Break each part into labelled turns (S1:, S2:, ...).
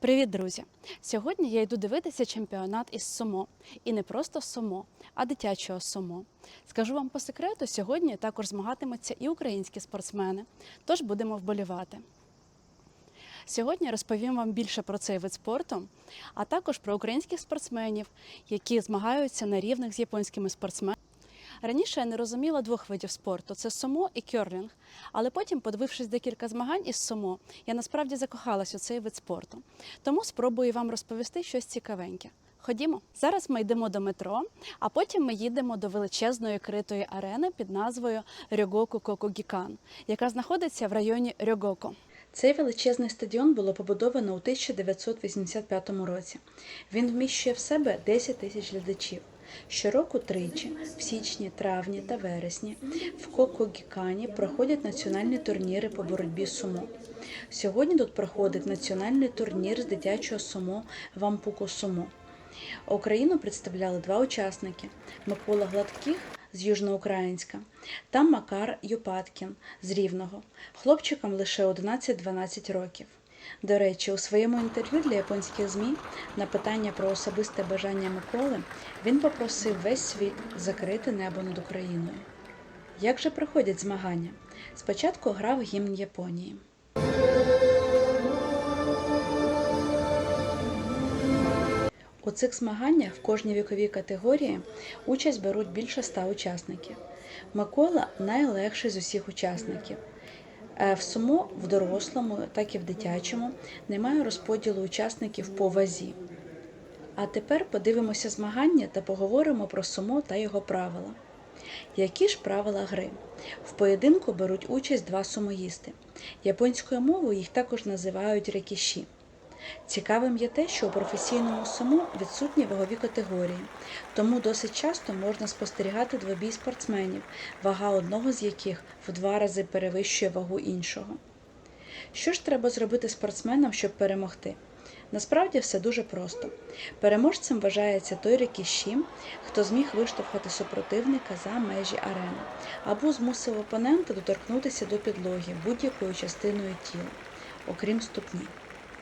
S1: Привіт, друзі! Сьогодні я йду дивитися чемпіонат із сумо. І не просто сумо, а дитячого сумо. Скажу вам по секрету, сьогодні також змагатимуться і українські спортсмени, тож будемо вболівати. Сьогодні розповім вам більше про цей вид спорту, а також про українських спортсменів, які змагаються на рівних з японськими спортсменами. Раніше я не розуміла двох видів спорту це сумо і кьорлінг. Але потім, подивившись декілька змагань із сумо, я насправді закохалась у цей вид спорту. Тому спробую вам розповісти щось цікавеньке. Ходімо. Зараз ми йдемо до метро, а потім ми їдемо до величезної критої арени під назвою Рьогоку Кокогікан, яка знаходиться в районі Рьогоко. Цей величезний стадіон було побудовано у 1985 році. Він вміщує в себе 10 тисяч глядачів. Щороку тричі, в січні, травні та вересні, в Кокогікані проходять національні турніри по боротьбі з сумо. Сьогодні тут проходить національний турнір з дитячого сумо Вампуку Сумо. Україну представляли два учасники: Микола Гладких з Южноукраїнська та Макар Юпаткін з Рівного. Хлопчикам лише 11-12 років. До речі, у своєму інтерв'ю для японських ЗМІ на питання про особисте бажання Миколи він попросив весь світ закрити небо над Україною. Як же проходять змагання? Спочатку грав гімн Японії. У цих змаганнях в кожній віковій категорії участь беруть більше ста учасників. Микола найлегший з усіх учасників. Е, В сумо в дорослому, так і в дитячому немає розподілу учасників по вазі. А тепер подивимося змагання та поговоримо про сумо та його правила. Які ж правила гри? В поєдинку беруть участь два сумоїсти. Японською мовою їх також називають рекіші. Цікавим є те, що у професійному сумо відсутні вагові категорії, тому досить часто можна спостерігати двобій спортсменів, вага одного з яких в два рази перевищує вагу іншого. Що ж треба зробити спортсменам, щоб перемогти? Насправді все дуже просто. Переможцем вважається той рекіші, хто зміг виштовхати супротивника за межі арени, або змусив опонента доторкнутися до підлоги будь-якою частиною тіла, окрім ступні.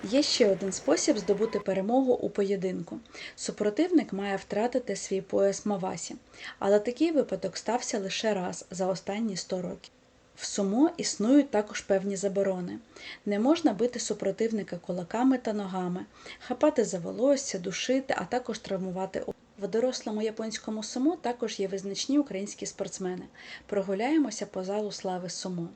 S1: Є ще один спосіб здобути перемогу у поєдинку. Супротивник має втратити свій пояс Мавасі, але такий випадок стався лише раз за останні 100 років. В сумо існують також певні заборони. Не можна бити супротивника кулаками та ногами, хапати за волосся, душити, а також травмувати в дорослому японському сумо також є визначні українські спортсмени. Прогуляємося по залу слави сумо.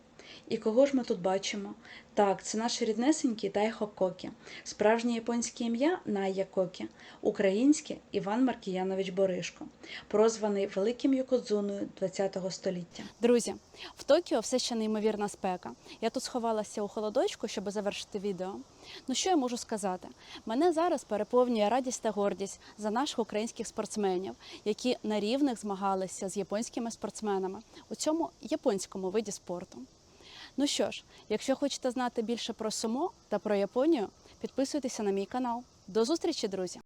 S1: І кого ж ми тут бачимо? Так, це наш ріднесенький Тайхо Кокі, справжнє японське ім'я Найя Кокі, українське Іван Маркіянович Боришко, прозваний великим Йокодзуною ХХ століття. Друзі, в Токіо все ще неймовірна спека. Я тут сховалася у холодочку, щоб завершити відео. Ну що я можу сказати? Мене зараз переповнює радість та гордість за наших українських спортсменів, які на рівних змагалися з японськими спортсменами у цьому японському виді спорту. Ну що ж, якщо хочете знати більше про сумо та про Японію, підписуйтеся на мій канал. До зустрічі, друзі!